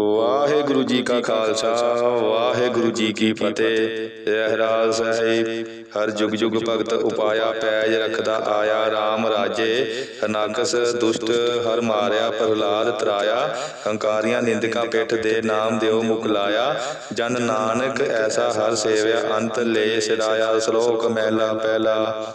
ਵਾਹਿਗੁਰੂ ਜੀ ਕਾ ਖਾਲਸਾ, ਵਾਹਿਗੁਰੂ ਜੀ ਕੀ ਫਤਿਹ। ਰਹਿਰਾਜ ਸਾਹਿਬ, ਹਰ ਜੁਗ ਜੁਗ ਭਗਤ ਉਪਾਇਆ ਪੈਜ ਰਖਦਾ ਆਇਆ RAM ਰਾਜੇ ਹਨਾਕਸ ਦੁਸ਼ਟ, ਹਰ ਮਾਰਿਆ ਪ੍ਰਹਲਾਦ ਤਰਾਇਆ। ਹੰਕਾਰੀਆਂ ਨਿੰਦਕਾਂ ਪਿੱਠ ਦੇ ਨਾਮ ਦਿਓ ਮੁਖ ਲਾਇਆ। ਜਨ ਨਾਨਕ ਐਸਾ ਹਰ ਸੇਵਿਆ, ਅੰਤ ਲੈ ਸਿਰਾਇਆ ਸ਼ਲੋਕ ਮਹਿਲਾ ਪਹਿਲਾ।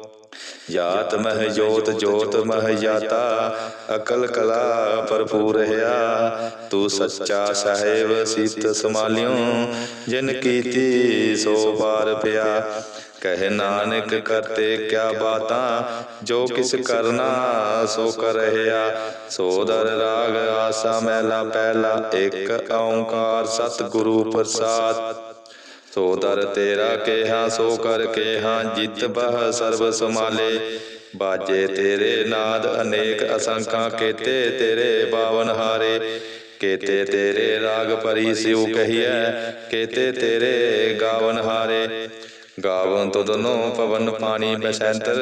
ਜਾਤ ਮਹਿ ਜੋਤ ਜੋਤ ਮਹਿ ਜਾਤਾ ਅਕਲ ਕਲਾ ਭਰਪੂਰ ਰਹਾ। ਤੂੰ ਸੱਚਾ ਸਾਹਿਬ ਸੀਤ ਸਮਾਲਿਓ, ਜਿਨ ਕੀਤੀ ਸੋ ਪਾਰ ਪਿਆ। ਕਹਿ ਨਾਨਕ ਕਰਤੇ ਕਿਆ ਬਾਤਾਂ, ਜੋ ਕਿਸ ਕਰਨਾ ਸੋ ਕਰ ਰਹਾ। ਸੋ ਰਾਗ ਆਸਾ ਮਹਿਲਾ ਪਹਿਲਾ, ਇੱਕ ਓੰਕਾਰ ਸਤਿਗੁਰੂ ਪ੍ਰਸਾਦ। ਸੋ ਦਰ ਤੇਰਾ ਕੇਹਾ, ਸੋ ਕਰ ਕੇਹਾ, ਜਿਤ ਬਹ ਸਰਬ ਸਮਾਲੇ ਬਾਜੇ ਤੇਰੇ ਨਾਦ ਅਨੇਕ ਅਸੰਖਾਂ ਕੇਤੇ ਤੇਰੇ ਬਾਵਨ ਹਾਰੇ। ਕੇਤੇ ਤੇਰੇ ਰਾਗ ਪਰੀ ਸਿਉ ਕਹੀਐ, ਕੇਤੇ ਤੇਰੇ ਗਾਵਨ ਹਾਰੇ। ਗਾਵਨ ਤੁਧਨੋ ਪਵਨ ਪਾਣੀ ਬਸੰਤਰ,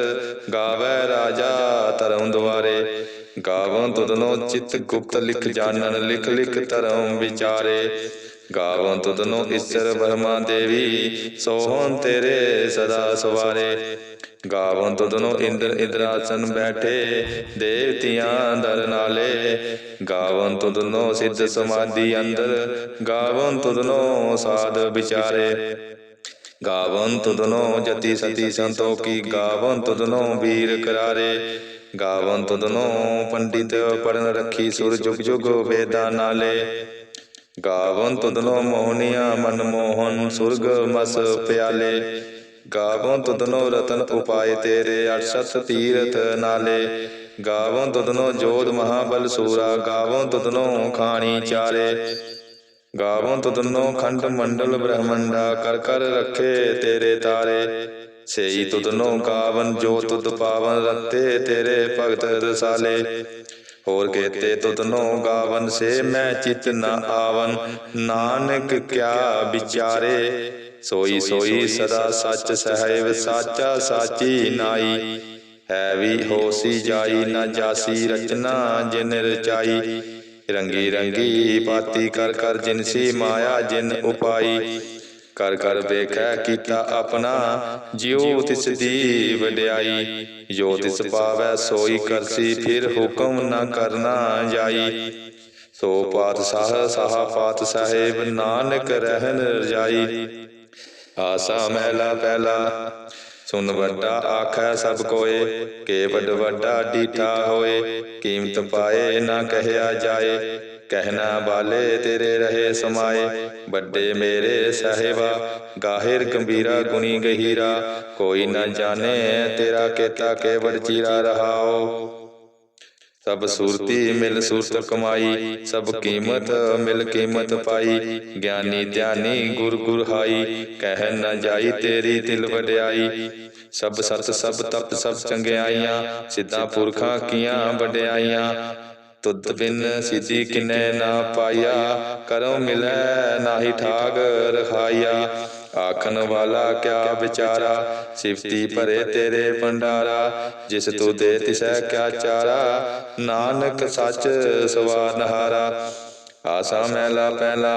ਗਾਵੇ ਰਾਜਾ ਧਰਮ ਦੁਆਰੇ। ਗਾਵਨ ਤੁਧਨੋ ਚਿਤ ਗੁਪਤ ਲਿਖ ਜਾਣਨ, ਲਿਖ ਲਿਖ ਧਰਮ ਵਿਚਾਰੇ। ਗਾਵਨ ਤੁਧਨੋ ਈਸ਼ਰ ਬ੍ਰਹਮਾ ਦੇਵੀ, ਸੋਹਣ ਤੇਰੇ ਸਦਾ ਸਵਾਰੇ। ਗਾਵਨ ਤੁਧਨੋ ਇੰਦਰ ਇੰਦਰਾਸਨ ਬੈਠੇ, ਦੇਵਤਿਆਂ ਦਰ ਨਾਲੇ। ਗਾਵਨ ਤੁਧਨੋ ਸਿੱਧ ਸਮਾਧੀ ਅੰਦਰ, ਗਾਵਨ ਤੁਧਨੋ ਸਾਧ ਵਿਚਾਰੇ। ਗਾਵਨ ਤੁਧਨੋ ਜਤੀ ਸਤੀ ਸੰਤੋ ਕੀ ਗਾਵਨ ਤੁਧਨੋ ਵੀਰ ਕਰਾਰੇ। ਗਾਵਨ ਤੁਧਨੋ ਪੰਡਿਤ ਪੜਨ ਰੱਖੀ ਸੁਰ ਜੁਗ ਜੁਗ ਵੇਦਾਂ ਨਾਲੇ। ਗਾਵਨ ਤੁਦਨੋ ਮੋਹਨੀਆਂ ਮਨ ਮੋਹਨ ਸੁਰਗ ਮਸ ਪਿਆਲੇ। ਗਾਵਨ ਤੁਧਨੋ ਰਤਨ ਉਪਾਏ ਤੇਰੇ ਅਠਸਤ ਤੀਰਥ ਨਾਲੇ। ਗਾਵਨ ਤੁਦਨੋ ਜੋਧ ਮਹਾਬਲ ਸੂਰਾ, ਗਾਵਨ ਤੁਦਨੋ ਖਾਣੀ ਚਾਰੇ ਗਾਵਨ ਤੁਦਨੋ ਖੰਡ ਮੰਡਲ ਬ੍ਰਹਮੰਡਾ, ਕਰ ਕਰ ਰੱਖੇ ਤੇਰੇ ਤਾਰੇ। ਸੇਈ ਤੁਧਨੋ ਗਾਵਨ, ਜੋ ਤੁਧ ਪਾਵਨ, ਰਤੇ ਤੇਰੇ ਭਗਤ ਰਸਾਲੇ। ਹੋਰ ਕੇਤੇ ਤੁਧਨੋ ਗਾਵਨ ਸੇ ਮੈਂ ਚਿਤ ਨ ਆਵਨ। ਨਾਨਕ ਕਿਆ ਵਿਚਾਰੇ? ਸੋਈ ਸੋਈ ਸਦਾ ਸੱਚ ਸਹਿਬ ਸਾਚਾ ਸਾਚੀ ਨਾਈ। ਹੈ ਵੀ ਹੋਸੀ ਜਾਈ ਨਾ ਜਾਸੀ ਰਚਨਾ ਜਿਨ ਰਚਾਈ। ਰੰਗੀ ਰੰਗੀ ਪਾਤੀ ਕਰ ਕਰ ਜਿਨਸੀ ਮਾਇਆ ਜਿਨ ਉਪਾਈ। ਕਰ ਕਰ ਵੇਖੈ ਕੀਤਾ ਆਪਣਾ ਜਿਉ ਤਿਸ ਦੀ ਵਡਿਆਈ। ਜੋ ਤਿਸ ਪਾਵੈ ਸੋਈ ਕਰਸੀ ਫਿਰ ਹੁਕਮ ਨਾ ਕਰਨਾ ਜਾਈ। ਸੋ ਪਾਤਸ਼ਾਹ ਸਾਹਾ ਪਾਤ ਸਾਹਿਬ ਨਾਨਕ ਰਹਿਨ ਰਜਾਈ ਆਸਾ ਮਹਿਲਾ ਪਹਿਲਾ। ਸੁਨ ਵੱਡਾ ਆਖੈ ਸਭ ਕੋਏ। ਕੇ ਵੱਡ ਵੱਡਾ ਡੀਠਾ ਹੋਏ। ਕੀਮਤ ਪਾਏ ਨਾ ਕਹਿਆ ਜਾਏ। ਕਹਿਣਾ ਬਾਲੇ ਤੇਰੇ ਰਹੇ ਸਮਾਏ, ਵੱਡੇ ਮੇਰੇ ਸਾਹਿਬਾ, ਗਾਹਿਰ ਗੰਭੀਰਾ, ਗੁਣੀ ਗਹੀਰਾ, ਕੋਈ ਨਾ ਜਾਣੇ ਤੇਰਾ ਕੀਤਾ ਕੇਵੜ ਚੀਰਾ ਰਹਾਓ। ਸਭ ਸੂਰਤੀ ਮਿਲ ਸੂਰਤ ਕਮਾਈ, ਸਭ ਕੀਮਤ ਮਿਲ ਕੀਮਤ ਪਾਈ, ਗਿਆਨੀ ਧਿਆਨੀ ਗੁਰ ਗੁਰ ਹਾਈ, ਕਹਿ ਨਾ ਜਾਈ ਤੇਰੀ ਦਿਲ ਵਡਿਆਈ। ਸਭ ਸਤ ਸਭ ਤਪ ਸਭ ਚੰਗਿਆਈਆਂ, ਸਿੱਧਾ ਪੁਰਖਾਂ ਕੀਆਂ ਵਡਿਆਈਆਂ। ਤੁਧ ਬਿਨ ਸਿੱਧੀ ਕਿਨੈ ਨਾ ਪਾਇਆ ਕਰੋ ਮਿਲੈ ਨਾਹੀ ਠਾਗ ਰਖਾਇਆ। ਆਖਣ ਵਾਲਾ ਕਿਆ ਵਿਚਾਰਾ? ਸਿਫਤੀ ਭਰੇ ਤੇਰੇ ਭੰਡਾਰਾ। ਜਿਸ ਤੂੰ ਦੇ ਤਿਸੈ ਕਿਆ ਚਾਰਾ? ਨਾਨਕ ਸੱਚ ਸਵਾਨਹਾਰਾ ਆਸਾ ਮਹਿਲਾ ਪਹਿਲਾ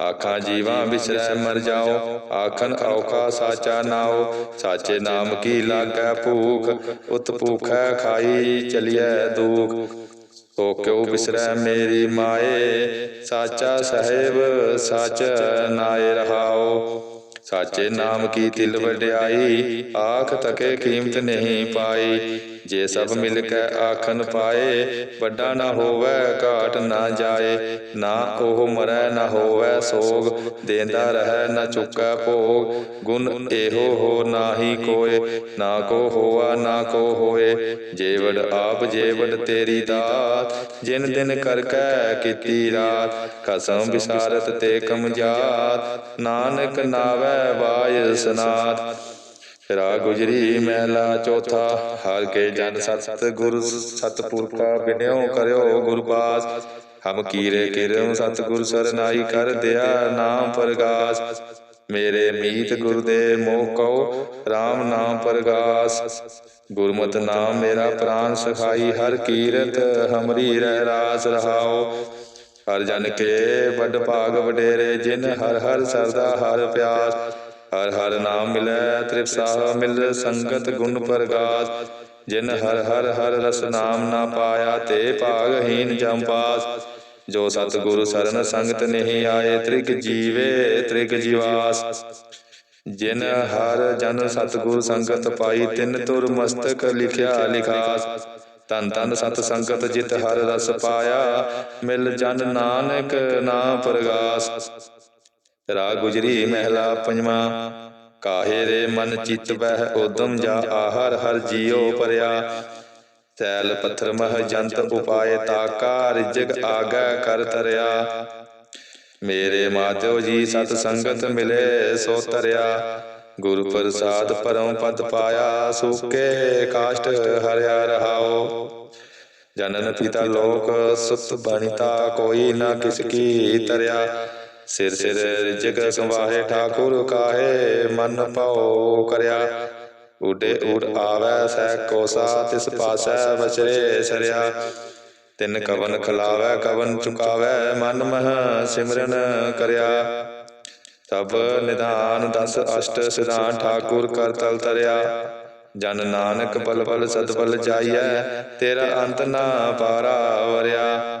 ਆਖਾਂ ਜੀਵਾਂ ਵਿਸਰੈ ਮਰ ਜਾਓ। ਆਖਣ ਔਖਾ ਸਾਚਾ ਨਾਓ ਸਾਚੇ ਨਾਮ ਕੀ ਲਾਗੈ ਭੂਖ? ਉਤ ਭੂਖੈ ਖਾਈ ਚਲਿਐ ਦੁਖ। ਸੋ ਕਿਉ ਬਿਸਰੈ ਮੇਰੀ ਮਾਏ ਸਾਚਾ ਸਹਿਬ ਸਚ ਨਾਏ ਰਹਾਓ। ਸਾਚੇ ਨਾਮ ਕੀ ਤਿਲ ਵਡਿਆਈ ਆਖ ਤਕੇ ਕੀਮਤ ਨਹੀਂ ਪਾਈ। ਜੇ ਸਭ ਮਿਲ ਕੇ ਆਖਨ ਪਾਏ ਵੱਡਾ ਨਾ ਹੋਵੇ ਘਾਟ ਨਾ ਜਾਏ ਨਾ ਉਹ ਮਰੈ ਨਾ ਹੋਵੇ ਸੋਗ ਦੇਂਦਾ ਰਹੈ ਨਾ ਚੁੱਕੈ ਭੋਗ ਗੁਣ ਇਹੋ ਹੋ ਨਾਹੀ ਕੋਏ ਨਾ ਕੋ ਹੋਆ ਨਾ ਕੋ ਹੋਏ ਜੇਵੜ ਆਪ ਜੇਵੜ ਤੇਰੀ ਦਾਤ ਜਿਨ ਦਿਨ ਕਰ ਕੈ ਕੀਤੀ ਰਾਤ ਕਸਮ ਵਿਸਾਰਤ ਤੇ ਕਮ ਜਾਤ ਨਾਨਕ ਨਾਵੈ ਵਾਇ ਸਨਾਤ ਰਾਗ ਗੁਜਰੀ ਮਹਿਲਾ ਚੌਥਾ ਹਰ ਕੇ ਜਨ ਸਤ ਗੁਰ ਸਤਪੁਰਖਾ ਬਿਨਿਓ ਕਰਿਓ ਗੁਰਬਾਸ। ਹਮ ਕੀਰੇ ਕਿਰਮ ਸਤਿਗੁਰ ਸਰਨਾਈ ਕਰ ਦਿਆ ਨਾਮ ਪ੍ਰਗਾਸ। ਮੇਰੇ ਮੀਤ ਗੁਰ ਦੇ ਮੋਹ ਕਉ RAM ਨਾਮ ਪ੍ਰਗਾਸ। ਗੁਰਮਤਿ ਨਾਮ ਮੇਰਾ ਪ੍ਰਾਨ ਸਖਾਈ ਹਰ ਕੀਰਤ ਹਮਰੀ ਰਹਿ ਰਾਸ ਰਹਾਓ। ਹਰ ਜਨ ਕੇ ਵੱਡ ਭਾਗ ਵਡੇਰੇ ਜਿਨ ਹਰ ਹਰ ਸਰਦਾ ਹਰ ਪਿਆਸ। ਹਰ ਹਰ ਨਾਮ ਮਿਲੈ ਤ੍ਰਿਪਸਾਹ ਮਿਲ, ਸੰਗਤ ਗੁਣ ਪ੍ਰਗਾਸ। ਜਿਨ ਹਰ ਹਰ ਹਰ ਰਸ ਨਾਮ ਨਾ ਪਾਇਆ, ਤੇ ਭਾਗਹੀਨ ਜਮ ਪਾਸ। ਜੋ ਸਤਿਗੁਰੂ ਸਰਨ ਸੰਗਤ ਨਹੀਂ ਆਏ, ਤ੍ਰਿਗ ਜੀਵੇ, ਤ੍ਰਿਗ ਜੀਵਾਸ। ਜਿਨ ਹਰ ਜਨ ਸਤਿਗੁਰ ਸੰਗਤ ਪਾਈ, ਤਿਨ ਤੁਰ ਮਸਤਕ ਲਿਖਿਆ ਲਿਖਾਸ। ਤਨ ਤਨ ਸਤ ਸੰਗਤ ਜਿਤ ਹਰ ਰਸ ਪਾਇਆ, ਮਿਲ ਜਨ ਨਾਨਕ ਨਾਮ ਪ੍ਰਗਾਸ। ਰਾਗ ਗੁਜਰੀ ਮਹਿਲਾ ਪੰਜਵਾਂ, ਕਾਹੇ ਰੇ ਮਨ ਚਿਤ ਬਹਿ ਉਦਮ ਜਾ ਆਹਰ ਹਰ ਜੀਉ ਪਰਿਆ। ਤੈਲ ਪੱਥਰ ਮਹ ਜੰਤ ਉਪਾਏ ਤਾਕਾ ਰਿਜਗ ਆਗੈ ਕਰ ਤਰਿਆ। ਮੇਰੇ ਮਾਧਿਓ ਜੀ ਸਤ ਸੰਗਤ ਮਿਲੇ ਸੋ ਤਰਿਆ। ਗੁਰ ਪ੍ਰਸਾਦ ਪਰਮ ਪਦ ਪਾਇਆ, ਸੁਕੇ ਕਾਸ਼ਟ ਹਰਿਆ ਰਹਾਓ। ਜਨਨ ਪਿਤਾ ਲੋਕ ਸੁਤ ਬਣਿਤਾ ਕੋਈ ਨਾ ਕਿਸ ਕੀ ਤਰਿਆ। ਸਿਰ ਸਿਰ ਰਿਜਗ ਸੰਵਾਹੇ, ਠਾਕੁਰ ਕਾਹੇ, ਮਨ ਪਾਉ ਕਰਿਆ। ਉਡੇ ਉਡ ਆਵੈ, ਸਹਿ ਕੋਸਾ ਤਿਸ ਪਾਸੈ ਬਚਰੇ ਸਰਿਆ। ਤਿੰਨ ਕਵਨ ਖਲਾਵੈ, ਕਵਨ ਚੁਕਾਵੈ, ਮਨ ਮਹ ਸਿਮਰਨ ਕਰਿਆ। ਤਬ ਨਿਧਾਨ ਦਸ ਅਸ਼ਟ ਸਿਧਾਨ, ਠਾਕੁਰ ਕਰ ਤਲ ਤਰਿਆ। ਜਨ ਨਾਨਕ ਬਲ ਬਲ ਸਦ ਬਲ ਜਾਈਐ, ਤੇਰਾ ਅੰਤ ਨਾ ਪਾਰਾ ਵਰਿਆ।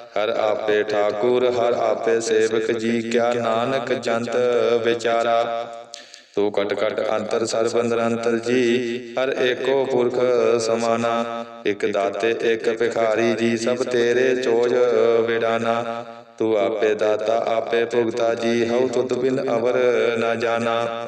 ਹਰ ਆਪੇ ਠਾਕੁਰ, ਹਰ ਆਪੇ ਸੇਵਕ ਜੀ ਕਿਆ ਨਾਨਕ ਜੰਤ ਵਿਚਾਰਾ। ਤੂੰ ਕਟ ਕਟ ਅੰਤਰ ਸਰਬ ਨਿਰੰਤਰ ਜੀ, ਹਰ ਏਕੋ ਪੁਰਖ ਸਮਾਨਾ। ਇਕ ਦਾਤੇ, ਇਕ ਭਿਖਾਰੀ ਜੀ, ਸਭ ਤੇਰੇ ਚੋਜ ਵਿਡਾਨਾ। ਤੂੰ ਆਪੇ ਦਾਤਾ, ਆਪੇ ਭੁਗਤਾ ਜੀ, ਹਉ ਤੁਧ ਬਿਨ ਅਵਰ ਨਾ ਜਾਣਾ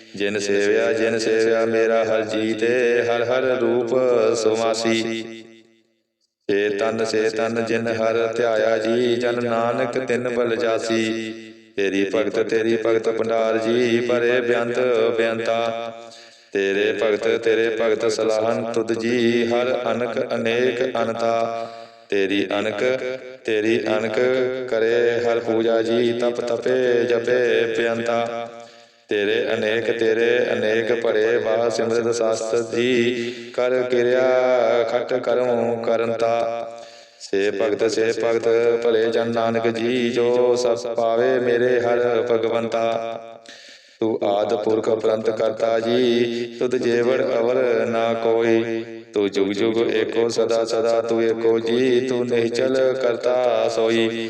ਜਿਨ ਸੇਵਿਆ ਜਿਨ ਸੇਵਿਆ, ਮੇਰਾ ਹਰ ਜੀ ਤੇ ਹਰ ਹਰ ਰੂਪ ਸੁਮਾਸੀ। ਸੇ ਤਨ ਸੇ ਤਨ ਜਿਨ ਹਰ ਧਿਆਇਆ ਜੀ, ਜਨ ਨਾਨਕ ਤਿਨ ਬਲ ਜਾਸੀ। ਤੇਰੀ ਭਗਤ ਤੇਰੀ ਭਗਤ ਭੰਡਾਰ ਜੀ, ਪਰੇ ਬੇਅੰਤ ਬੇਅੰਤਾ। ਤੇਰੇ ਭਗਤ ਤੇਰੇ ਭਗਤ ਸਲਾਹਨ ਤੁਧ ਜੀ, ਹਰ ਅਨਕ ਅਨੇਕ ਅਨਤਾ। ਤੇਰੀ ਅਨਕ ਤੇਰੀ ਅਨਕ ਕਰੇ ਹਰ ਪੂਜਾ ਜੀ, ਤਪ ਤਪੇ ਜਪੇ ਬੇਅੰਤਾ। ਤੇਰੇ ਅਨੇਕ ਤੇਰੇ ਅਨੇਕ ਭਰੇ ਬਾਹ ਸਿਮਰਤ ਸਾਸਤ ਜੀ। ਕਰ ਕਿਰਿਆ ਖਟ ਕਰਮ ਕਰੰਤਾ ਸੇ ਭਗਤ ਸੇ ਭਗਤ, ਭਲੇ ਜਨ ਨਾਨਕ ਜੀ, ਜੋ ਸਭ ਪਾਵੇ ਮੇਰੇ ਹਰ ਭਗਵੰਤਾ। ਤੂੰ ਆਦ ਪੁਰਖ ਪ੍ਰੰਤ ਕਰਤਾ ਜੀ, ਤੁਧ ਜੇਵੜ ਅਵਰ ਨਾ ਕੋਈ। ਤੂੰ ਜੁਗ ਜੁਗ ਏਕੋ ਸਦਾ ਸਦਾ ਤੂੰ ਏਕੋ ਜੀ, ਤੂੰ ਨਿਹਚਲ ਕਰਤਾ ਸੋਈ।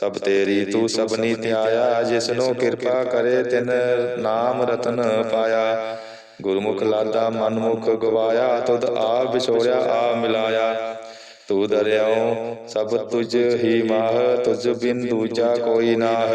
ਸਭ ਤੇਰੀ ਤੂੰ ਸਭਨੀ ਧਿਆਇਆ ਜਿਸਨੂੰ ਕਿਰਪਾ ਕਰੇ ਤਿਨ ਨਾਮ ਰਤਨ ਪਾਇਆ। ਗੁਰਮੁਖ ਲਾਦਾ ਮਨਮੁਖ ਗਵਾਇਆ ਤੁਧ ਆਪ ਵਿਛੋੜਿਆ ਆ ਮਿਲਾਇਆ। ਤੂੰ ਦਰਿਆਉ ਸਭ ਤੁਝ ਹੀ ਮਾਹ ਤੁਝ ਬਿਨ ਦੂਜਾ ਕੋਈ ਨਾਹ।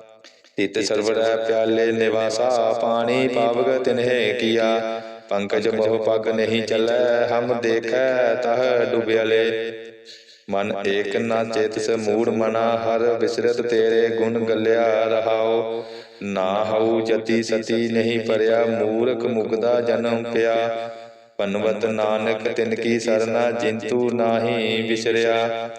ਤਿਤ ਸਰਵਰੈ ਪਿਆਲੇ ਨਿਵਾਸਾ ਪਾਣੀ ਪਾਵਗ ਤਿਨਹਿ ਕੀਆ। ਪੰਕਜ ਬਹੁ ਪਗ ਨਹੀਂ ਚੱਲੈ ਹਮ ਦੇਖੈ ਤਹ ਡੁਬਿਆਲੇ ਮਨ ਏਕ ਨਾ ਚੇਤਸ ਮੂੜ ਮਨਾ ਹਰ ਬਿਸਰਤ ਤੇਰੇ ਗੁਣ ਗੱਲਿਆ ਰਹਾਓ। ਨਾ ਹਉ ਜਤੀ ਸਤੀ ਨਹੀਂ ਪਰਿਆ ਮੂਰਖ ਮੁਗਦਾ ਜਨਮ ਪਿਆ। ਪਨਵਤ ਨਾਨਕ ਤਿਨ ਕੀ ਸਰਨਾ ਜਿੰਤੂ ਨਾਹੀ ਵਿਸਰਿਆ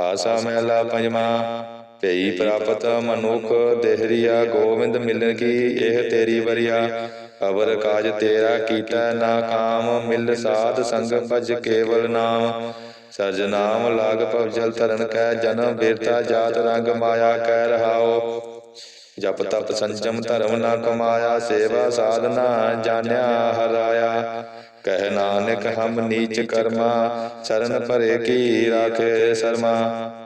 ਆਸਾ ਮਹਿਲਾ ਪੰਜਵਾ। ਭਈ ਪ੍ਰਾਪਤ ਮਨੁਖ ਦੇਹਰੀਆ ਗੋਬਿੰਦ ਮਿਲਨ ਕੀ ਇਹ ਤੇਰੀ ਵਰਿਆ? ਅਵਰ ਕਾਜ ਤੇਰਾ ਕੀਤਾ ਨਾ ਕਾਮ, ਮਿਲ ਸਾਧ ਸੰਗ ਭਜ ਕੇਵਲ ਨਾਮ। ਸਰਜ ਨਾਮ ਲਾਗ ਭਵ ਜਲ ਤਰਨ ਕੈ, ਜਨਮ ਬੀਰਤਾ ਜਾਤ ਰੰਗ ਮਾਇਆ ਕਹਿ ਰਹਾਓ ਜਪ ਤਪ ਸੰਜਮ ਧਰਮ ਨਾ ਕਮਾਇਆ, ਸੇਵਾ ਸਾਧਨਾ ਜਾਣਿਆ ਹਰਾਇਆ। ਕਹਿ ਨਾਨਕ ਹਮ ਨੀਚ ਕਰਮਾ ਸ਼ਰਨ ਭਰੇ ਕੀ ਰਾਖੇ ਸਰਮਾ।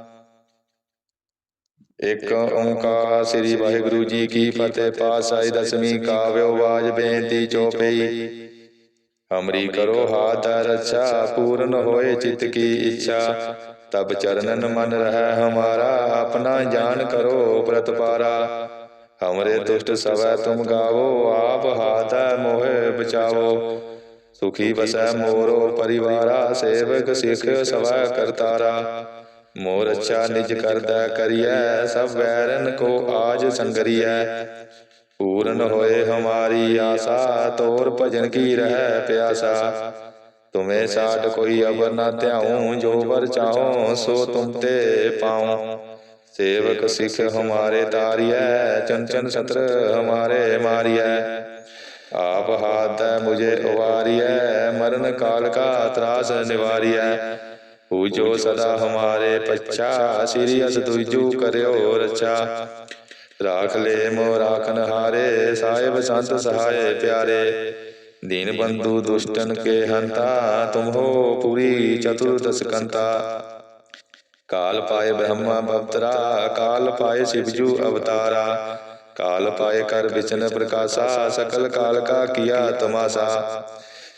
ਇਕ ਓੰਕਾਰ ਸ੍ਰੀ ਵਾਹਿਗੁਰੂ ਜੀ ਕੀ ਫਤਿਹ, ਪਾਤਸ਼ਾਹੀ ਦਸਵੀਂ ਕਾਵਿਓ ਬਾਜ ਬੇਨਤੀ ਚੋਪਈ ਹਮਰੀ ਕਰੋ ਹਾਥ ਰੱਛਾ, ਪੂਰਨ ਹੋਏ ਚਿਤ ਕੀ ਇੱਛਾ। ਤਬ ਚਰਨਨ ਮਨ ਰਹਿ ਹਮਾਰਾ, ਆਪਣਾ ਜਾਨ ਕਰੋ ਪ੍ਰਤਪਾਰਾ। ਹਮਰੇ ਦੁਸ਼ਟ ਸਵੈ ਤੁਮ ਗਾਵੋ, ਆਪ ਹਾਥ ਮੋਹਿ ਬਚਾਵੋ। ਸੁਖੀ ਵਸੈ ਮੋਰੋ ਪਰਿਵਾਰਾ, ਸੇਵਕ ਸਿਖ ਸਵੈ ਕਰਤਾਰਾ। ਮੋਰ ਅੱਛਾ ਨਿਜ ਕਰਦਾ ਕਰੀਐ ਸਭ ਵੈਰਨ ਕੋ ਆਜ ਸੰਗਰੀਐ। ਪੂਰਨ ਹੋਏ ਹਮਾਰੀ ਆਸਾ ਤੋਰ ਭਜਨ ਕੀ ਰਹਿ ਪਿਆਸਾ। ਤੁਮੇ ਸਾਡ ਕੋਈ ਅਬਰ ਨਾ ਧਿਆਉ ਜੋ ਵਰ ਚਾਹੋ ਸੋ ਤੁਮ ਤੇ ਪਾਉ। ਸੇਵਕ ਸਿਖ ਹਮਾਰੇ ਤਾਰੀਐ ਚੰਚਨ ਸਤਰ ਹਮਾਰੇ ਮਾਰੀਐ। ਆਪ ਹਾਥ ਮੁਝੇ ਉਵਾਰੀਐ ਮਰਨ ਕਾਲ ਕਾ ਤਰਾਸ ਨਿਵਾਰੀਐ। ਪੂਜੋ ਸਦਾ ਹਮਾਰੇ ਪੱਛਾ ਸ੍ਰੀ ਅਸ ਤੁਜੂ ਕਰਿਓ ਰਚਾ ਰਾਖ ਲੈ ਮੋ ਰਾਖਨ ਹਾਰੇ ਸਾਹਿਬ ਸੰਤ ਸਹਾਏ ਪਿਆਰੇ ਦੀਨ ਬੰਧੂ ਦੁਸ਼ਟਨ ਕੇ ਹੰਤਾ ਤੁਮ ਹੋ ਪੂਰੀ ਚਤੁਰਦਸ ਕੰਤਾ ਕਾਲ ਪਾਏ ਬ੍ਰਹਮਾ ਬਵਤਰਾ ਕਾਲ ਪਾਏ ਸ਼ਿਵਜੂ ਅਵਤਾਰਾ ਕਾਲ ਪਾਏ ਕਰ ਵਿਚਨ ਪ੍ਰਕਾਸ਼ਾ ਸਕਲ ਕਾਲ ਕਾ ਕੀਆ ਤਮਾਸਾ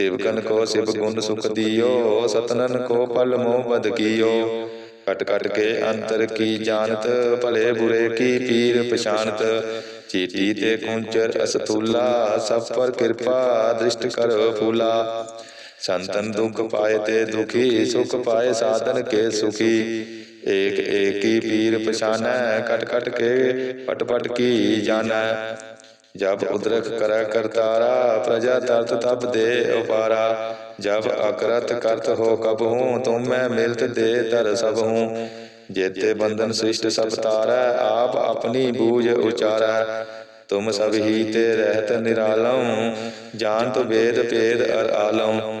ਸੇਵਕਨ ਕੋ ਸਿਵ ਗੁਣ ਸੁਖ ਦਿਓ, ਸਤਨਨ ਕੋ ਪਲ ਮੋਹ ਬਦ ਕੀਓ। ਕਟ ਕਟ ਕੇ ਅੰਤਰ ਕੀ ਜਾਣਤ, ਭਲੇ ਬੁਰੇ ਕੀ ਪੀਰ ਪਛਾਨਤ ਚੀਟੀ ਤੇ ਕੁੰਚਰ ਅਸਤੂਲਾ ਸਭ ਪਰ ਕਿਰਪਾ ਦ੍ਰਿਸ਼ਟ ਕਰ ਫੂਲਾ। ਸੰਤਨ ਦੁਖ ਪਾਏ ਤੇ ਦੁਖੀ, ਸੁਖ ਪਾਏ ਸਾਧਨ ਕੇ ਸੁਖੀ। ਏਕ ਏਕੀ ਪੀਰ ਪਛਾਨੈ, ਕਟ ਕਟ ਕੇ ਪਟ ਪਟ ਕੀ ਜਾਣੈ। ਜਬ ਉਦਰਖ ਕਰੈ ਕਰਤਾਰਾ ਪ੍ਰਜਾ ਤਰਤ ਤਬ ਦੇ ਉਪਾਰਾ। ਜਬ ਅਕਰਤ ਕਰਤ ਹੋ ਕਬ ਹੂੰ ਤੁਮ ਮੈਂ ਮਿਲਤ ਦੇ ਧਰ ਸਭ। ਹੂੰ ਜੇਤੇ ਬੰਧਨ ਸ੍ਰਿਸ਼ਟ ਸਭ ਤਾਰੈ ਆਪ ਆਪਣੀ ਬੂਝ ਉਚਾਰੈ। ਤੁਮ ਸਭ ਹੀ ਤੇ ਰਹਿਤ ਨਿਰਾਲਮ। ਜਾਣਤ ਵੇਦ ਭੇਦ ਅਰ ਆਲਮ।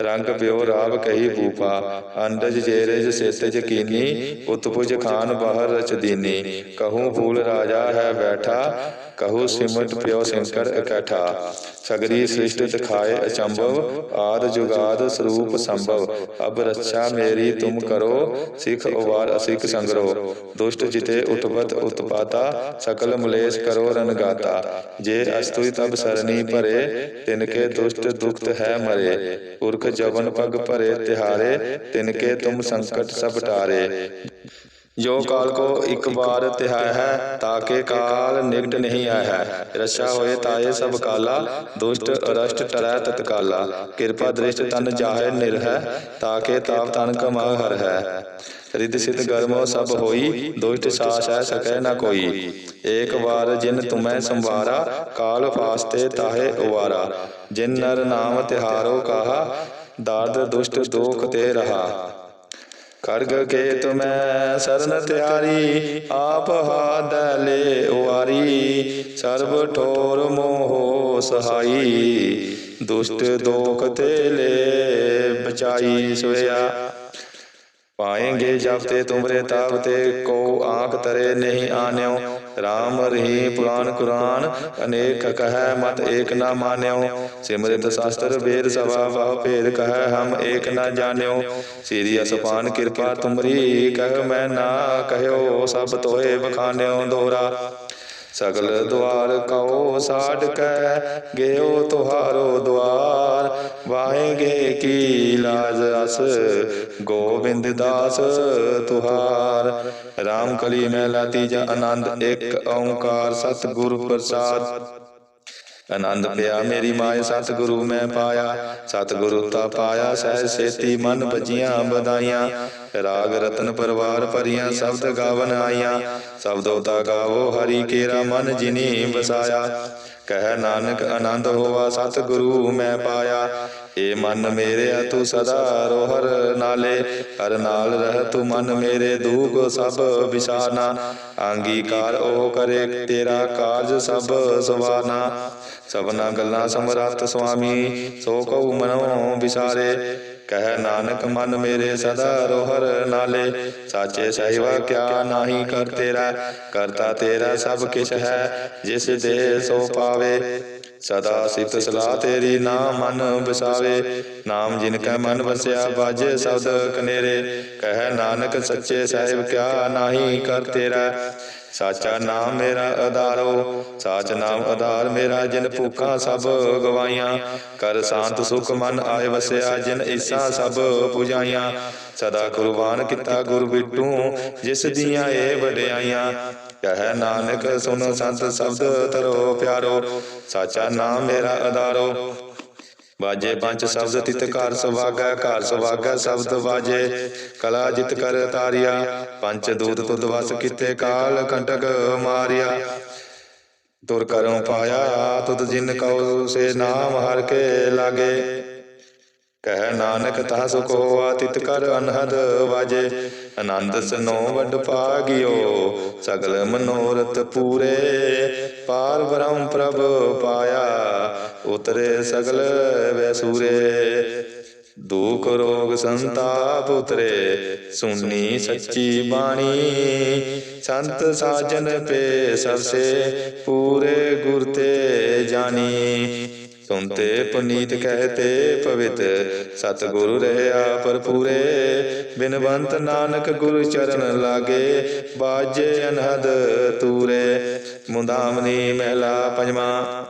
ਰੰਗ ਪਿਓ ਰਾਵ ਕਹੀ ਭੂਪਾ ਅੰਡਜ ਜੇਰਜ ਸਿਤ ਜਕੀਨੀ ਉਤਪੁਜ ਖਾਨ ਬਾਹਰ ਰਚ ਦੀਨੀ, ਕਹੂੰ ਫੂਲ ਰਾਜਾ ਹੈ ਬੈਠਾ ਕਹੂ ਸਿਮਟ ਪਿਓ ਸ਼ੰਕਰ ਇਕੱਠਾ, ਸਗਰੀ ਸ੍ਰਿਸ਼ਟ ਦਿਖਾਏ ਅਚੰਭਵ, ਆਦ ਜੁਗਾਦ ਸਰੂਪ ਸੰਭਵ। ਅਬ ਰੱਛਾ ਮੇਰੀ ਤੁਮ ਕਰੋ, ਸਿਖ ਉਵਾਰ ਅਸਿਕ ਸੰਗਰੋ। ਦੁਸ਼ਟ ਜਿਤੇ ਉਤਪਤ ਉਤਪਾਤਾ, ਸਕਲ ਮਲੇਸ਼ ਕਰੋ ਰਨਗਾਤਾ ਜੇ ਅਸਤੁਈ ਤਬ ਸਰਨੀ ਭਰੇ ਤਿਨਕੇ ਦੁਸ਼ਟ ਦੁਖਤ ਹੈ ਮਰੇ। ਪੁਰਖ ਜਵਨ ਪਗ ਭਰੇ ਤਿਹਾਰੇ ਤਿਨਕੇ ਤੁਮ ਸੰਕਟ ਸਭ ਟਾਰੇ। ਜੋ ਕਾਲ ਕੋ ਇੱਕ ਬਾਰ ਤਿਹਾਇ ਹੈ ਤਾਕੇ ਕਾਲ ਨਿਕਟ ਨਹੀਂ ਆਇਆ ਹੈ। ਰਛਾ ਹੋਏ ਤਾਏ ਸਭ ਕਾਲਾ ਦੁਸ਼ਟ ਅਰਸ਼ਟ ਟਰੈ ਤਤਕਾਲਾ ਕਿਰਪਾ ਦ੍ਰਿਸ਼ਟ ਤਨ ਜਾਹੇ ਨਿਰਹੈ ਤਾਕੇ ਤਾਪ ਤਨ ਕਮਾ ਹਰ ਹੈ। ਰਿੱਧ ਸਿਧ ਗਰਮੋ ਸਭ ਹੋਈ ਦੁਸ਼ਟ ਸਾਸ ਹੈ ਸਕੈ ਨਾ ਕੋਈ। ਏਕ ਵਾਰ ਜਿਨ ਤੁਮੈ ਸੰਵਾਰਾ ਕਾਲ ਫਾਸਤੇ ਤਾਹੇ ਉਵਾਰਾ। ਜਿਨ ਨਰ ਨਾਮ ਤਿਹਾਰੋ ਕਾਹਾ ਦਾਦ ਦੁਸ਼ਟ ਦੋਖ ਤੇ ਰਹਾ ਕਰਗ ਕੇ ਤੁਮੈ ਸਰਨ ਤਿਆਰੀ, ਆਪ ਹਾਦ ਲੈ ਉਵਾਰੀ। ਸਰਬ ਠੋਰ ਮੋਹ ਸਹਾਈ, ਦੁਸ਼ਟ ਦੋਖ ਤੇ ਲੈ ਬਚਾਈ ਸੋਇਆ। ਪਾਏਂਗੇ ਜਬ ਤੇ ਤੁਮਰੇ ਤਾਪ ਤੇ ਕੋ ਆਂਖ ਤਰੇ ਨਹੀਂ ਆਨਿਓ। RAM ਰਹੀ ਪੁਰਾਨ ਕੁਰਾਨ ਅਨੇਕ ਕਹੈ ਮਤ ਏਕ ਨਾ ਮਾਨਿਓ। ਸਿਮਰਿਤ ਸ਼ਾਸਤਰ ਵੇਦ ਸਵਾ ਬਹੁ ਭੇਦ ਕਹੈ ਹਮ ਏਕ ਨਾ ਜਾਣਿਓ। ਸੀਰੀ ਅਸਪਾਨ ਕਿਰਪਾ ਤੁਮਰੀ ਕਹਿ ਮੈਂ ਨਾ ਕਹਿਓ ਸਭ ਤੋਏ ਬਖਾਨਿਓ ਦੋਹਰਾ ਸਗਲ ਦੁਆਰ ਕਉ ਸਾਡ ਕੈ ਗਿਓ ਤੁਹਾਰੋ ਦੁਆਰ। ਵਾਹੇਗੇ ਕੀ ਲਾਜ ਅਸ? ਗੋਬਿੰਦ ਦਾਸ ਤੁਹਾਰ। RAM ਕਲੀ ਮਹਿਲਾ ਤੀਜਾ ਆਨੰਦ, ਇੱਕ ਓੰਕਾਰ ਸਤਿਗੁਰ ਪ੍ਰਸਾਦ। ਆਨੰਦ ਪਿਆ ਮੇਰੀ ਮਾਏ ਸਤਿਗੁਰੂ ਮੈਂ ਪਾਇਆ ਸਤਿਗੁਰੂ ਤਾ ਪਾਇਆ ਸਹਿ ਸੇਤੀ ਮਨ ਭਜੀਆਂ ਬਧਾਈਆਂ ਰਾਗ ਰਤਨ ਪਰਵਾਰ ਭਰੀਆਂ ਸ਼ਬਦ ਗਾਵਨ ਆਈਆਂ। ਸ਼ਬਦੋ ਤਾ ਗਾਵੋ ਹਰੀ ਕੇਰਾ ਮਨ ਜਿਨੀ ਵਸਾਇਆ। ਕਹਿ ਨਾਨਕ ਆਨੰਦ ਹੋਵਾ ਸਤਿਗੁਰੂ ਮੈਂ ਪਾਇਆ। ਏ ਮਨ ਮੇਰਿਆ ਤੂੰ ਸਦਾ ਰੋਹਰ ਨਾਲੇ, ਹਰ ਨਾਲ ਰਹਿ ਤੂੰ ਮਨ ਮੇਰੇ ਦੂਖ ਸਭ ਵਿਸਾਨਾ ਅੰਗੀਕਾਰ ਉਹ ਕਰੇ, ਤੇਰਾ ਕਾਰਜ ਸਭ ਸਵਾਨਾ। ਸਭਨਾ ਗੱਲਾਂ ਸਮਰੱਥ ਸੁਆਮੀ, ਸੋ ਕਉ ਮਨੋ ਵਿਸਾਰੇ। ਕਹਿ ਨਾਨਕ, ਮਨ ਮੇਰੇ ਸਦਾ ਰੋਹਰ ਨਾਲੇ। ਸਾਚੇ ਸਹਿਵਾ ਕਿਆ ਨਾਹੀ ਕਰ ਤੇਰਾ, ਕਰਤਾ ਤੇਰਾ ਸਭ ਕਿਛ ਹੈ, ਜਿਸ ਦੇ ਸੋ ਪਾਵੇ। ਸਦਾ ਸਿਫਤ ਸਲਾਹ ਤੇਰੀ ਨਾਮ ਮਨ ਵਸਾਵੇ। ਨਾਮ ਜਿਨ ਕੈ ਮਨ ਵਸਿਆ ਬਾਜੇ ਸ਼ਬਦ ਕਨੇਰੇ। ਕਹਿ ਨਾਨਕ ਸੱਚੇ ਸਾਹਿਬ ਕਿਆ ਨਾਹੀ ਕਰ ਤੇਰਾ। ਸਾਚਾ ਨਾਮ ਮੇਰਾ ਆਧਾਰੋ ਸਾਚ ਨਾਮ ਆਧਾਰ ਮੇਰਾ ਜਿਨ ਭੂਖਾਂ ਸਭ ਗਵਾਈਆਂ। ਕਰ ਸ਼ਾਂਤ ਸੁਖ ਮਨ ਆਏ ਵਸਿਆ, ਜਿਨ ਈਸਾ ਸਭ ਪੁਜਾਈਆਂ। ਸਦਾ ਕੁਰਬਾਨ ਕੀਤਾ ਗੁਰ ਬਿਟੂ, ਜਿਸ ਦੀਆਂ ਏ ਵਡਿਆਈਆਂ। ਕਹੈ ਨਾਨਕ ਸੁਨ ਸੰਤ ਸ਼ਬਦ ਤਰੋ ਪਿਆਰੋ, ਸਾਚਾ ਨਾਮ ਮੇਰਾ ਆਧਾਰੋ ਬਾਜੇ ਪੰਜ ਸ਼ਬਦ ਤਿਤ ਘਰ ਸੁਭਾਗੈ ਘਰ ਸੁਭਾਗੈ ਸ਼ਬਦ ਬਾਜੇ ਕਲਾ ਜਿਤ ਕਰ ਤਾਰਿਆ, ਪੰਜ ਦੂਤ ਤੁਧ ਵਸ ਕੀਤੇ ਕਾਲ ਕੰਟਕ ਮਾਰਿਆ। ਤੁਰ ਕਰਉ ਪਾਇਆ, ਤੁਧ ਜਿਨ ਕਉ ਸੇ ਨਾਮ ਹਰ ਕੇ ਲਾਗੇ। ਕਹਿ ਨਾਨਕ ਤਾ ਸੁਖ ਹੋਆ ਤਿਤ ਕਰ ਅਨਹਦ ਵਾਜੇ। ਆਨੰਦ ਸਨੋ ਵਡ ਪਾਗਿਓ ਸਗਲ ਮਨੋਰਥ ਪੂਰੇ। ਪਾਰ ਬ੍ਰਹਮ ਪ੍ਰਭ ਪਾਇਆ, ਉਤਰੇ ਸਗਲ ਵੈਸੂਰੇ। ਦੁਖ ਰੋਗ ਸੰਤਾਪ ਉਤਰੇ, ਸੁਣੀ ਸੱਚੀ ਬਾਣੀ। ਸੰਤ ਸਾਜਨ ਪੇ ਸਭਸੇ ਪੂਰੇ ਗੁਰ ਤੇ ਜਾਣੀ। ਸੁਨਤੇ ਪੁਨੀਤ ਕਹਤੇ ਪਵਿੱਤ। ਸਤਿਗੁਰੂ ਰਹਿਆ ਭਰਪੂਰੇ। ਬਿਨਵੰਤ ਨਾਨਕ ਗੁਰੂ ਚਰਨ ਲਾਗੇ, ਬਾਜੇ ਅਨਹਦ ਤੂਰੇ। ਮੁੰਦਾਮਨੀ ਮਹਿਲਾ ਪੰਜਵਾ।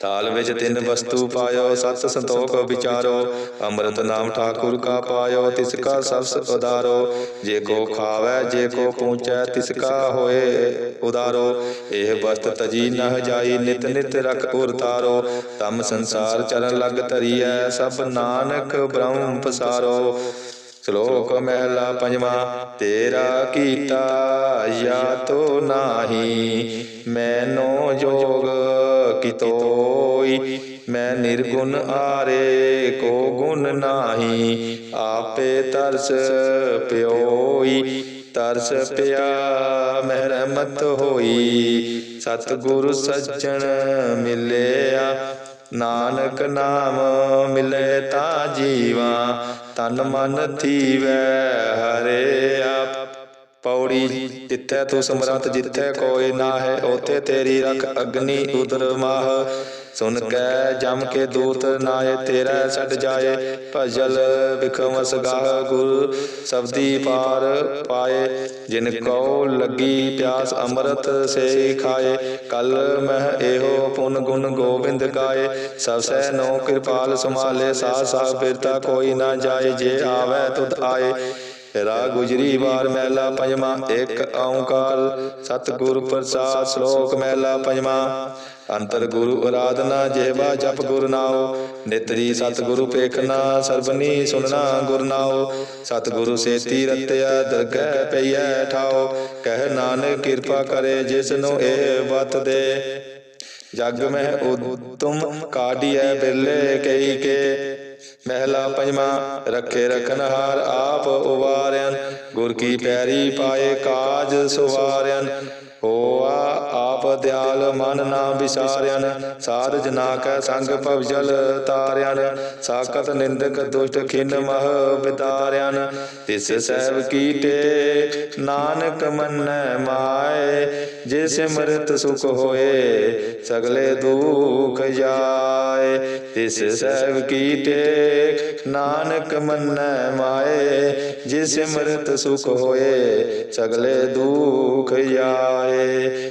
ਤਾਲ ਵਿੱਚ ਤਿੰਨ ਵਸਤੂ ਪਾਇਓ, ਸਤ ਸੰਤੋਖ ਵਿਚਾਰੋ, ਅੰਮ੍ਰਿਤ ਨਾਮ ਠਾਕੁਰ ਕਾ ਪਾਇਓ, ਤਿਸ ਕਾ ਸਬਸ ਉਦਾਰੋ ਜੇ ਕੋ ਖਾਵੈ, ਜੇ ਕੋ ਪਹੁੰਚੈ ਤਿਸ ਕਾ ਹੋਏ ਉਦਾਰੋ। ਇਹ ਵਸਤ ਤਜੀ ਨਹ ਜਾਈ, ਨਿਤ ਨਿਤ ਰਖ ਉਰਤਾਰੋ ਤਮ ਸੰਸਾਰ ਚਰਨ ਲਗ ਧਰੀਐ, ਸਭ ਨਾਨਕ ਬ੍ਰਹਮ ਪਸਾਰੋ। ਸ਼ਲੋਕ ਮਹਿਲਾ ਪੰਜਵਾ, ਤੇਰਾ ਕੀਤਾ ਯਾ ਤੋ ਨਾਹੀ, ਮੈਨੋ ਜੋਗ ਕਿਤੋਈ, ਮੈਂ ਨਿਰਗੁਣ ਆਰੇ ਕੋ ਗੁਣ ਨਾਹੀ, ਆਪੇ ਤਰਸ ਪਿਓਈ, ਤਰਸ ਪਿਆ ਮਹਿਰਮਤ ਹੋਈ, ਸਤਿਗੁਰ ਸੱਜਣ ਮਿਲਿਆ ਨਾਨਕ ਨਾਮ ਮਿਲੇ ਤਾਂ ਜੀਵਾ, ਤਨ ਮਨ ਥੀਵੈ ਹਰਿਆ ਪੌੜੀ ਜਿੱਥੇ ਤੂੰ ਸਮਰੱਥ, ਜਿੱਥੇ ਕੋਈ ਨਾ ਹੈ ਉਥੇ ਤੇਰੀ ਰਖ ਅਗਨੀ ਉਦਰ ਮਾਹ। ਸੁਨ ਕੈ ਜਮ ਕੇ ਦੂਤ ਨਾਏ, ਤੇਰਾ ਛੱਡ ਜਾਏ। ਭਜਲ ਬਿਖਮ ਸਗਾਹ ਗੁਰ, ਸਬਦੀ ਪਾਰ ਪਾਏ। ਜਿਨ ਕਉ ਲੱਗੀ ਪਿਆਸ ਅੰਮ੍ਰਿਤ ਸੇ ਖਾਏ। ਕਲ ਮਹਿ ਇਹੋ ਪੁਨ ਗੁਣ ਗੋਬਿੰਦ ਗਾਏ। ਸਭ ਸੈ ਨੋ ਕਿਰਪਾਲ ਸਮਾਲੇ ਸਾ ਸਾ ਬਿਰਤਾ ਕੋਈ ਨਾ ਜਾਏ। ਜੇ ਆਵੈ ਤੁਧ ਆਏ। ਰਾਗ ਗੁਜਰੀ ਵਾਰ ਮਹਿਲਾ ਪੰਜਵਾਂ, ਇੱਕ ਓੰਕਾਰ। ਸਤਿਗੁਰ ਪ੍ਰਸਾਦ ਸ਼ਲੋਕ ਮਹਿਲਾ ਪੰਜਵਾਂ। ਅੰਤਰ ਗੁਰੂ ਅਰਾਧਨਾ, ਜਿਹਵਾ ਜਪ ਗੁਰ ਨਾਉ। ਨਿਤਰੀ ਸਤਿਗੁਰੂ ਪੇਖਣਾ ਸਰਬਨੀ ਸੁਨਣਾ ਗੁਰ ਨਾਉ। ਸਤਿਗੁਰੂ ਸੇਤੀ ਰਤਿਆ, ਦਰਗਹਿ ਪਈਐ ਠਾਉ। ਕਹਿ ਨਾਨਕ ਕਿਰਪਾ ਕਰੇ ਜਿਸ ਨੂੰ ਇਹ ਵਤ ਦੇ। ਜਗ ਮਹਿ ਉਤਮ ਕਾਢੀਐ ਬਿਰਲੇ ਕਈ ਕੇ। ਮਹਿਲਾ ਪੰਜਵਾਂ, ਰੱਖੇ ਰਖਨ ਹਾਰ ਆਪ ਉਵਾਰਿਆਨ ਗੁਰ ਕੀ ਪੈਰੀ ਪਾਏ ਕਾਜ ਸੁਵਾਰਿਆਨ ਹੋਆ ਆਪ ਦਿਆਲ ਮਨ ਨਾ ਵਿਸਾਰਿਆਨ ਸਾਧ ਜਨਾ ਕੈ ਸੰਗ ਭਵ ਜਲ ਤਾਰਿਆਨ ਸਾਕਤ ਨਿੰਦਕ ਦੁਸ਼ਟ ਖਿਨ ਮਹ ਵਿਦਾਰਿਆਨ ਤਿਸ ਸਹਿਬ ਕੀਟੇ ਨਾਨਕ ਮੰਨੈ ਮਾਏ ਜੇ ਸਿਮਰਤ ਸੁਖ ਹੋਏ, ਸਗਲੇ ਦੁਖ ਜਾਏ। ਤਿਸ ਸਹਿਬ ਕੀਟੇ ਨਾਨਕ ਮੰਨੈ ਮਾਏ ਜੇ ਸਿਮਰਤ ਸੁਖ ਹੋਏ, ਸਗਲੇ ਦੁਖ ਜਾਏ।